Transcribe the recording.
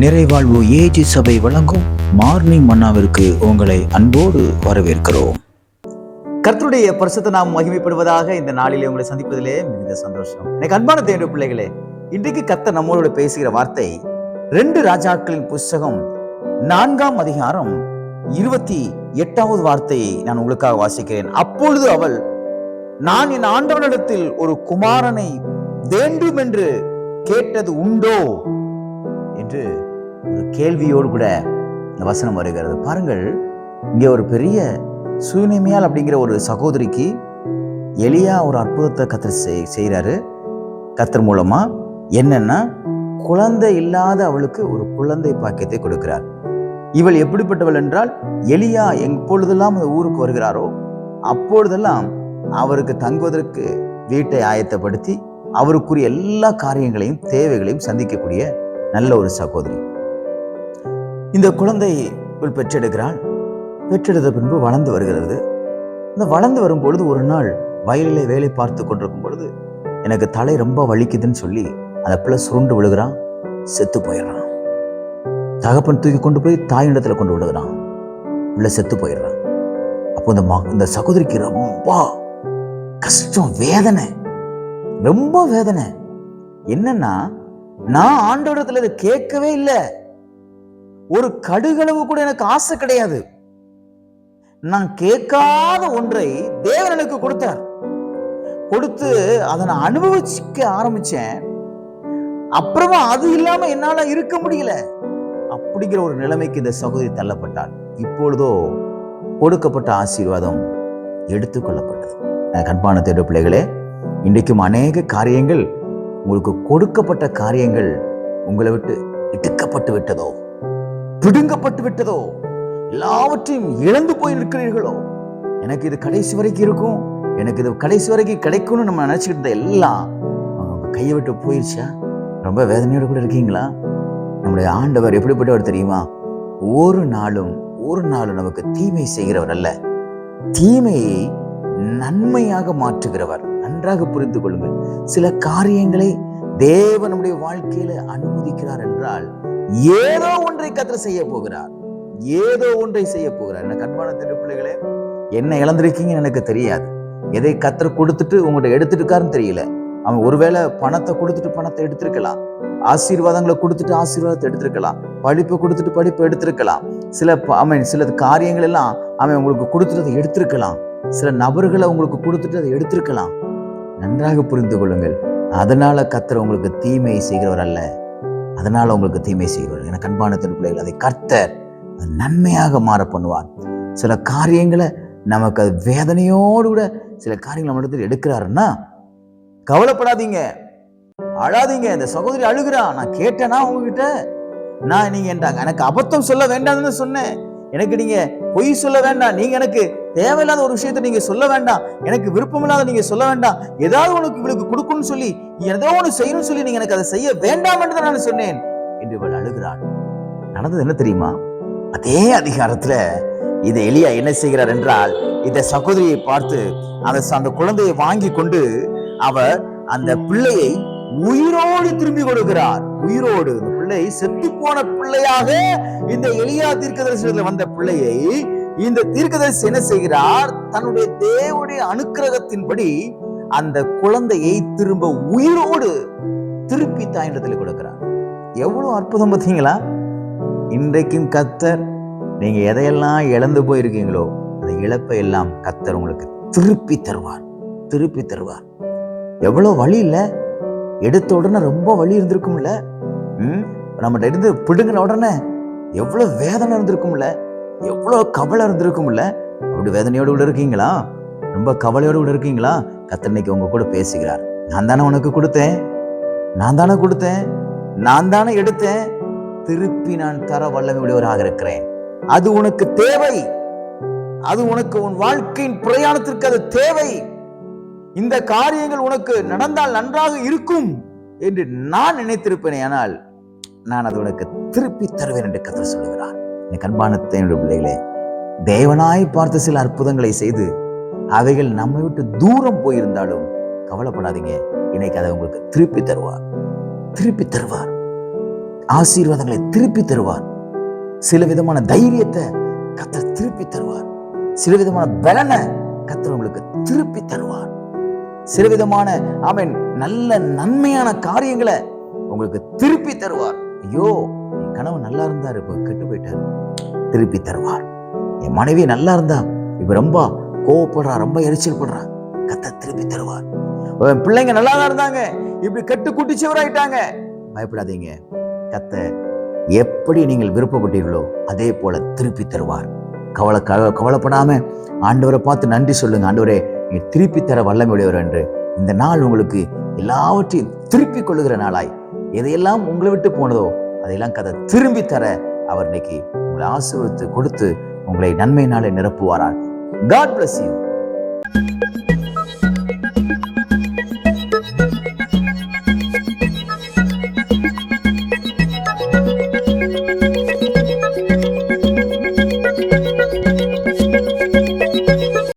நிறைவாழ்வு AG சபை வழங்கும் morning மன்னாவிற்கு உங்களை அன்போடு வரவேற்கிறோம். கர்த்தருடைய பரிசுத்த நாம் மகிமைப்படுவதாக இந்த நாளிலே உங்களை சந்திப்பதிலே மிகுந்த சந்தோஷம். எனக்கு அன்பான தேவனுடைய பிள்ளைகளே இன்றைக்கு கர்த்தர் நம்மளோட பேசுகிற வார்த்தை ரெண்டு ராஜாக்களின் புஸ்தகம் நான்காம் அதிகாரம் இருபத்தி எட்டாவது வார்த்தையை நான் உங்களுக்காக வாசிக்கிறேன். அப்பொழுது அவள் நான் என் ஆண்டவனிடத்தில் ஒரு குமாரனை வேண்டும் என்று கேட்டது உண்டோ? என்று ஒரு கேள்வியோடு கூட இந்த வசனம் வருகிறது. பாருங்கள் இங்கே ஒரு பெரிய சுயநிமையால் அப்படிங்கிற ஒரு சகோதரிக்கு எளியா ஒரு அற்புதத்தை கத்தர் செய் செய்கிறாரு. கத்தர் மூலமா என்னன்னா குழந்தை இல்லாத அவளுக்கு ஒரு குழந்தை பாக்கியத்தை கொடுக்கிறார். இவள் எப்படிப்பட்டவள் என்றால் எளியா எப்பொழுதெல்லாம் அந்த ஊருக்கு வருகிறாரோ அப்பொழுதெல்லாம் அவருக்கு தங்குவதற்கு வீட்டை ஆயத்தப்படுத்தி அவருக்குரிய எல்லா காரியங்களையும் தேவைகளையும் சந்திக்கக்கூடிய நல்ல ஒரு சகோதரி. இந்த குழந்தை இவள் பெற்றெடுக்கிறாள். பெற்றெடுத்த பின்பு வளர்ந்து வருகிறது. இந்த வளர்ந்து வரும் பொழுது ஒரு நாள் வயலிலே வேலை பார்த்து கொண்டிருக்கும் பொழுது எனக்கு தலை ரொம்ப வலிக்குதுன்னு சொல்லி அந்த பிள்ளை சுருண்டு விழுகிறான் செத்து போயிடுறான். தகப்பன் தூக்கி கொண்டு போய் தாயிடத்துல கொண்டு விடுகிறான் பிள்ளை செத்து போயிடுறான். அப்போ இந்த ம இந்த சகோதரிக்கு ரொம்ப கஷ்டம் வேதனை ரொம்ப வேதனை. என்னன்னா நான் ஆண்டோடத்தில் இதை கேட்கவே இல்லை. ஒரு கடுகளவு கூட எனக்கு ஆசை கிடையாது. நான் கேட்காத ஒன்றை தேவன் எனக்கு கொடுத்தார். கொடுத்து அதை நான் அனுபவிச்சுக்க ஆரம்பிச்சேன். அப்புறமா அது இல்லாம என்னால இருக்க முடியல. அப்படிங்கிற ஒரு நிலைமைக்கு இந்த சகோதரி தள்ளப்பட்டாள். இப்பொழுதோ கொடுக்கப்பட்ட ஆசீர்வாதம் எடுத்துக்கொள்ளப்பட்டது. கண்பான அன்பான தேடு பிள்ளைகளே இன்றைக்கும் அநேக காரியங்கள் உங்களுக்கு கொடுக்கப்பட்ட காரியங்கள் உங்களை விட்டு இட்டுக்கப்பட்டு விட்டதோ? பிடுங்கப்பட்டு விட்டதோ? எல்லாவற்றையும் இழந்து போய் இருக்கிறீர்களோ எனக்கு இது கடைசி வரைக்கும் இருக்கும். எனக்கு இது கடைசி வரைக்கும் கிடைக்கும்னு நம்ம நினைச்சுக்கிட்டு இருந்த எல்லாம் அவங்க கையை விட்டு போயிடுச்சா ரொம்ப வேதனையோடு கூட இருக்கீங்களா? நம்முடைய ஆண்டவர் எப்படிப்பட்டவர் தெரியுமா? ஒரு நாளும் ஒரு நாளும் நமக்கு தீமை செய்கிறவர் அல்ல. தீமையை நன்மையாக மாற்றுகிறவர். நன்றாக புரிந்து கொள்ளுங்கள். சில காரியங்களை தேவன் நம்முடைய வாழ்க்கையில அனுமதிக்கிறார் என்றால் ஏதோ ஒன்றை கத்திர செய்ய போகிறார். ஏதோ ஒன்றை செய்ய போகிறார். என்ன கண்பான திரு பிள்ளைகளே என்ன இழந்திருக்கீங்கன்னு எனக்கு தெரியாது. எதை கத்திர கொடுத்துட்டு உங்கள்கிட்ட எடுத்துட்டு இருக்காருன்னு தெரியல. அவன் ஒருவேளை பணத்தை கொடுத்துட்டு பணத்தை எடுத்திருக்கலாம். ஆசீர்வாதங்களை கொடுத்துட்டு ஆசீர்வாதத்தை எடுத்திருக்கலாம். படிப்பை கொடுத்துட்டு படிப்பை எடுத்திருக்கலாம். சில அவன் சில காரியங்கள் எல்லாம் அவன் உங்களுக்கு கொடுத்துட்டு அதை எடுத்திருக்கலாம். சில நபர்களை உங்களுக்கு கொடுத்துட்டு அதை எடுத்திருக்கலாம். நன்றாக புரிந்து கொள்ளுங்கள். அதனால் கத்தர் உங்களுக்கு தீமை செய்கிறவர் அல்ல. அதனால் உங்களுக்கு தீமை செய்கிறவர். என கண்பான திருப்பிள்ளைகள் அதை கர்த்தர் நன்மையாக மாற பண்ணுவார். சில காரியங்களை நமக்கு அது வேதனையோடு கூட சில காரியங்கள் நம்மளிடத்தில் எடுக்கிறாருன்னா கவலைப்படாதீங்க. அழாதீங்க. இந்த சகோதரி அழுகிறா. நான் கேட்டேனா உங்ககிட்ட? நான் நீங்க என்றாங்க எனக்கு அபத்தம் சொல்ல வேண்டாம்னு சொன்னேன். எனக்கு நீங்க பொய் சொல்ல வேண்டாம். நீங்க எனக்கு தேவையில்லாத ஒரு விஷயத்தை நீங்க சொல்ல வேண்டாம். எனக்கு விருப்பமில்லாத நீங்க சொல்ல வேண்டாம். ஏதாவது உனக்கு இவளுக்கு கொடுக்கும்னு சொல்லி ஏதோ ஒன்று செய்யணும்னு சொல்லி நீங்க எனக்கு அதை செய்ய வேண்டாம் என்று தான் நான் சொன்னேன் என்று இவள் அழுகிறாள். நடந்தது என்ன தெரியுமா? அதே அதிகாரத்துல இதை எலியா என்ன செய்கிறார் என்றால் இந்த சகோதரியை பார்த்து அந்த அந்த குழந்தையை வாங்கி கொண்டு அவர் அந்த பிள்ளையை உயிரோடு திரும்பி கொடுக்கிறார். உயிரோடு. இந்த பிள்ளை செத்து போன பிள்ளையாக இந்த எளியா தீர்க்கதரிசனத்தில் வந்த பிள்ளையை இந்த தீர்க்கதரிசி என்ன செய்கிறார்? தன்னுடைய தேவனுடைய அனுக்கிரகத்தின்படி அந்த குழந்தையை திரும்ப உயிரோடு திருப்பி தாயிடத்தில் கொடுக்கிறார். எவ்வளவு அற்புதம் பார்த்தீங்களா? இன்றைக்கும் கத்தர் நீங்க எதையெல்லாம் இழந்து போயிருக்கீங்களோ அந்த இழப்பை எல்லாம் கத்தர் உங்களுக்கு திருப்பி தருவார். திருப்பி தருவார். எவ்வளோ வழி இல்லை? எடுத்த உடனே ரொம்ப வலி இருந்திருக்கும்ல? ம்? நம்மகிட்ட இருந்து பிடுங்கின உடனே எவ்வளோ வேதனை இருந்திருக்கும்ல? எவ்வளோ கவலை இருந்திருக்கும்ல? அப்படி வேதனையோடு கூட இருக்கீங்களா? ரொம்ப கவலையோடு கூட இருக்கீங்களா? கத்தனைக்கு உங்க கூட பேசுகிறார். நான் தானே உனக்கு கொடுத்தேன்? நான் தானே கொடுத்தேன்? நான் தானே எடுத்தேன்? திருப்பி நான் தர வல்லமை உடையவராக இருக்கிறேன். அது உனக்கு தேவை. அது உனக்கு உன் வாழ்க்கையின் பிரயாணத்திற்கு அது தேவை. இந்த காரியங்கள் உனக்கு நடந்தால் நன்றாக இருக்கும் என்று நான் நினைத்திருப்பேனே ஆனால் நான் அது உனக்கு திருப்பி தருவேன் என்று கதை சொல்லுகிறான் என் கண்பான பிள்ளைகளே தேவனாய் பார்த்த சில அற்புதங்களை செய்து அவைகள் நம்மை விட்டு தூரம் போயிருந்தாலும் கவலைப்படாதீங்க. இன்னைக்கு அதை உங்களுக்கு திருப்பி தருவார். திருப்பி தருவார். ஆசீர்வாதங்களை திருப்பி தருவார். சில விதமான தைரியத்தை கத்தர் திருப்பி தருவார். சில விதமான பலனை கத்தர் உங்களுக்கு திருப்பி தருவார். சில விதமான அவன் நல்ல நன்மையான காரியங்களை உங்களுக்கு திருப்பி தருவார். ஐயோ கணவன் நல்லா இருந்தார் இப்போ கெட்டு போயிட்டார். திருப்பி தருவார். என் மனைவி நல்லா இருந்தா இப்ப ரொம்ப கோவப்படுறா ரொம்ப எரிச்சல் படுறா. கத்த திருப்பி தருவார். என் பிள்ளைங்க நல்லா தான் இருந்தாங்க. இப்படி கெட்டு குட்டிச்சவராயிட்டாங்க பயப்படாதீங்க. கத்த எப்படி நீங்கள் விருப்பப்பட்டீர்களோ அதே போல திருப்பி தருவார். கவலை கவ- கவலைப்படாம ஆண்டவரை பார்த்து நன்றி சொல்லுங்க. ஆண்டவரே நீ திருப்பி தர வல்லமையுடையவர் என்று இந்த நாள் உங்களுக்கு எல்லாவற்றையும் திருப்பி கொள்ளுகிற நாளாய். எதையெல்லாம் உங்களை விட்டு போனதோ அதையெல்லாம் கதை திரும்பி தர அவர் இன்னைக்கு உங்களை ஆசீர்வதித்து கொடுத்து உங்களை நன்மையினாலே நிரப்புவாராக. God bless you.